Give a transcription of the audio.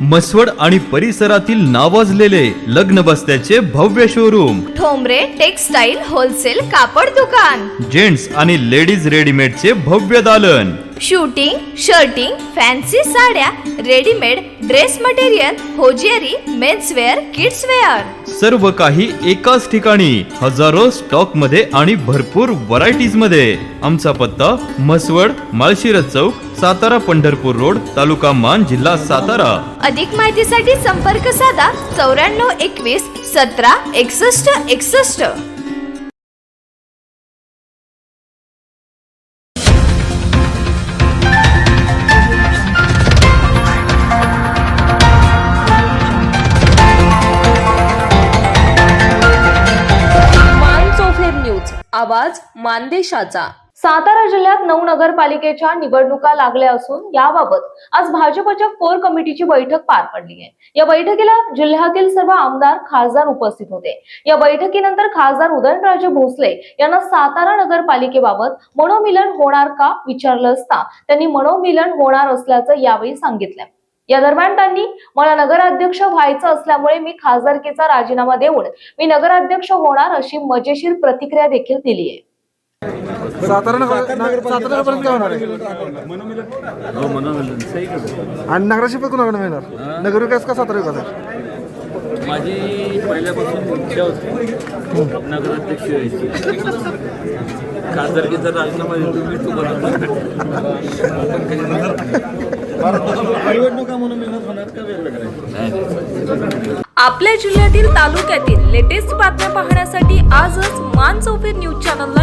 मसवड आणि परिसरातील नावाजलेले लग्न बस्त्याचे भव्य शोरूम ठोंबरे टेक्सटाईल होलसेल कापड दुकान. जेंट्स आणि लेडीज रेडीमेडचे भव्य दालन. शूटिंग शर्टिंग फॅन्सी साड्या readymade dress material hosiery menswear kidswear. सर्व काही एकाच ठिकाणी हजारो स्टॉकमध्ये आणि भरपूर व्हरायटीजमध्ये. आमचा पत्ता मसवड माळशिरस चौक सातारा पंढरपूर रोड तालुका मान जिल्हा सातारा. अधिक माहितीसाठी संपर्क साधा चौऱ्याण्णव एकवीस सतरा एकसष्ट एकसष्ट. आवाज मानदेशाचा. सातारा जिल्ह्यात नऊ नगरपालिकेच्या निवडणुका लागल्या असून याबाबत आज भाजपच्या कोर कमिटीची बैठक पार पडली आहे. या बैठकीला जिल्ह्यातील सर्व आमदार खासदार उपस्थित होते. या बैठकीनंतर खासदार उदयनराजे भोसले यांना सातारा नगरपालिकेबाबत मनोमिलन होणार का विचारलं असता त्यांनी मनोमिलन होणार असल्याचं यावेळी सांगितलं. या दरम्यान त्यांनी मला नगराध्यक्ष व्हायचं असल्यामुळे मी खासदारकीचा राजीनामा देऊन मी नगराध्यक्ष होणार अशी मजेशीर प्रतिक्रिया देखील दिली आहे सातारा नगर सातारापर्यंत काय होणार आहे? आणि नगराची पण कोणाकडे मिळणार? नगर विकास का सातारा विकास माझी पहिल्यापासून इच्छा होती. नगराध्यक्ष व्हायची. खासदारकीचा राजीनामा देतो मी तुम्हाला. आपल्या जिल्ह्यातील तालुक्यातील लेटेस्ट बातम्या पाहण्यासाठी आजच मान चौफेर न्यूज चॅनलला